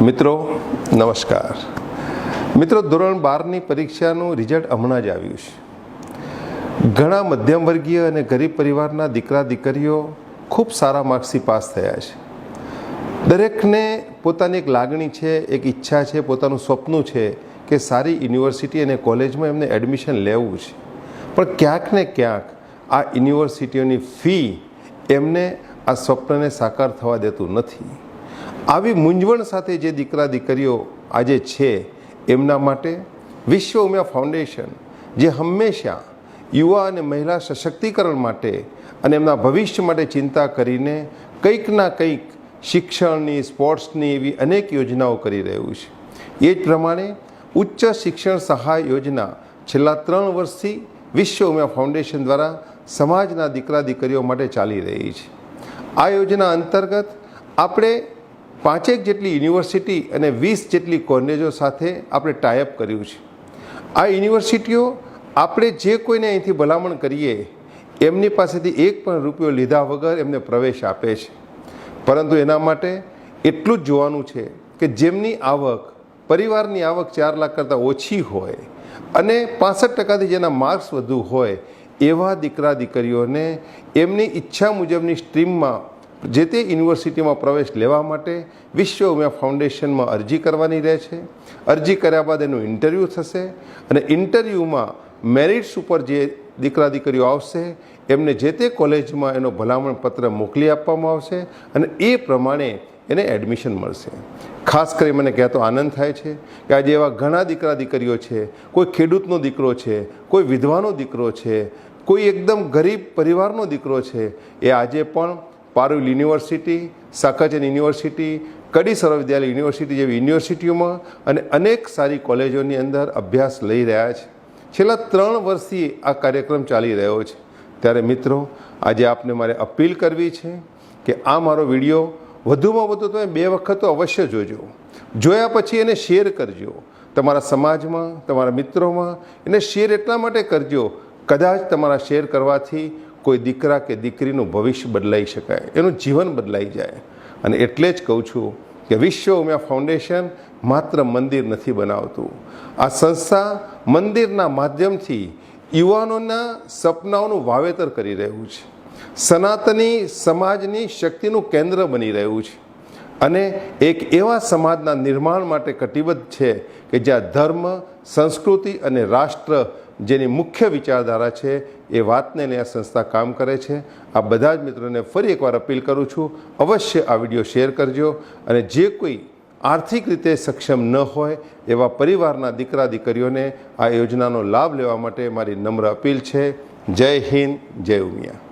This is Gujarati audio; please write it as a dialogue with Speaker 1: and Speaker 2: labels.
Speaker 1: મિત્રો, નમસ્કાર. મિત્રો, ધોરણ બારની પરીક્ષાનું રિઝલ્ટ હમણાં જ આવ્યું છે. ઘણા મધ્યમ વર્ગીય અને ગરીબ પરિવારના દીકરા દીકરીઓ ખૂબ સારા માર્ક્સથી પાસ થયા છે. દરેકને પોતાની એક લાગણી છે, એક ઈચ્છા છે, પોતાનું સ્વપ્ન છે કે સારી યુનિવર્સિટી અને કોલેજમાં એમને એડમિશન લેવું છે. પણ ક્યાંક ને ક્યાંક આ યુનિવર્સિટીઓની ફી એમને આ સ્વપ્નને સાકાર થવા દેતું નથી. આવી મૂંઝવણ સાથે જે દીકરા દીકરીઓ આજે છે, એમના માટે વિશ્વ ઉમિયા ફાઉન્ડેશન જે હંમેશા યુવા અને મહિલા સશક્તિકરણ માટે અને એમના ભવિષ્ય માટે ચિંતા કરીને કંઈક ના કંઈક શિક્ષણની, સ્પોર્ટ્સની એવી અનેક યોજનાઓ કરી રહ્યું છે. એ જ પ્રમાણે ઉચ્ચ શિક્ષણ સહાય યોજના છેલ્લા ત્રણ વર્ષથી વિશ્વ ઉમિયા ફાઉન્ડેશન દ્વારા સમાજના દીકરા દીકરીઓ માટે ચાલી રહી છે. આ યોજના અંતર્ગત આપણે પાંચેક જેટલી યુનિવર્સિટી અને વીસ જેટલી કોલેજો સાથે આપણે ટાઈઅપ કર્યું છે. આ યુનિવર્સિટીઓ આપણે જે કોઈને અહીંથી ભલામણ કરીએ, એમની પાસેથી એક પણ રૂપિયો લીધા વગર એમને પ્રવેશ આપે છે. પરંતુ એના માટે એટલું જ જોવાનું છે કે જેમની આવક, પરિવારની આવક ચાર લાખ કરતાં ઓછી હોય અને પાસઠ ટકાથી જેના માર્ક્સ વધુ હોય એવા દીકરા દીકરીઓને એમની ઈચ્છા મુજબની સ્ટ્રીમમાં જે તે યુનિવર્સિટીમાં પ્રવેશ લેવા માટે વિશ્વ ઉમિયા ફાઉન્ડેશનમાં અરજી કરવાની રહે છે. અરજી કર્યા બાદ એનું ઇન્ટરવ્યૂ થશે અને ઇન્ટરવ્યૂમાં મેરિટ્સ ઉપર જે દીકરા દીકરીઓ આવશે, એમને જે તે કોલેજમાં એનો ભલામણ પત્ર મોકલી આપવામાં આવશે અને એ પ્રમાણે એને એડમિશન મળશે. ખાસ કરી મને કહેતો આનંદ થાય છે કે આજે એવા ઘણા દીકરા દીકરીઓ છે, કોઈ ખેડૂતનો દીકરો છે, કોઈ વિધવાનો દીકરો છે, કોઈ એકદમ ગરીબ પરિવારનો દીકરો છે, એ આજે પણ પારુલ યુનિવર્સિટી સાકાચન યુનિવર્સિટી કડી સર્વવિદ્યાલય યુનિવર્સિટી જેવી યુનિવર્સિટીઓમાં અને અનેક સારી કોલેજોની અંદર અભ્યાસ લઈ રહ્યા છે. છેલ્લા ત્રણ વર્ષથી આ કાર્યક્રમ ચાલી રહ્યો છે. ત્યારે મિત્રો, આજે આપને મારે અપીલ કરવી છે કે આ મારો વીડિયો વધુમાં વધુ તમે બે વખત તો અવશ્ય જોજો. જોયા પછી એને શેર કરજો. તમારા સમાજમાં, તમારા મિત્રોમાં એને શેર એટલા માટે કરજો. કદાચ તમારા શેર કરવાથી કોઈ દીકરા કે દીકરીનું ભવિષ્ય બદલાઈ શકાય, એનું જીવન બદલાઈ જાય. અને એટલે જ કહું છું કે વિશ્વ ઉમિયા ફાઉન્ડેશન માત્ર મંદિર નથી બનાવતું. આ સંસ્થા મંદિરના માધ્યમથી યુવાનોના સપનાઓનું વાવેતર કરી રહ્યું છે. સનાતની સમાજની શક્તિનું કેન્દ્ર બની રહ્યું છે. અને એક એવા સમાજના નિર્માણ માટે કટિબદ્ધ છે કે જ્યાં ધર્મ, સંસ્કૃતિ અને રાષ્ટ્ર જેની મુખ્ય વિચારધારા છે એ વાતને લઈ આ સંસ્થા કામ કરે છે. આ બધા જ મિત્રોને ફરી એકવાર અપીલ કરું છું, અવશ્ય આ વીડિયો શેર કરજો અને જે કોઈ આર્થિક રીતે સક્ષમ ન હોય એવા પરિવારના દીકરા દીકરીઓને આ યોજનાનો લાભ લેવા માટે મારી નમ્ર અપીલ છે. જય હિન્દ, જય ઉમિયા.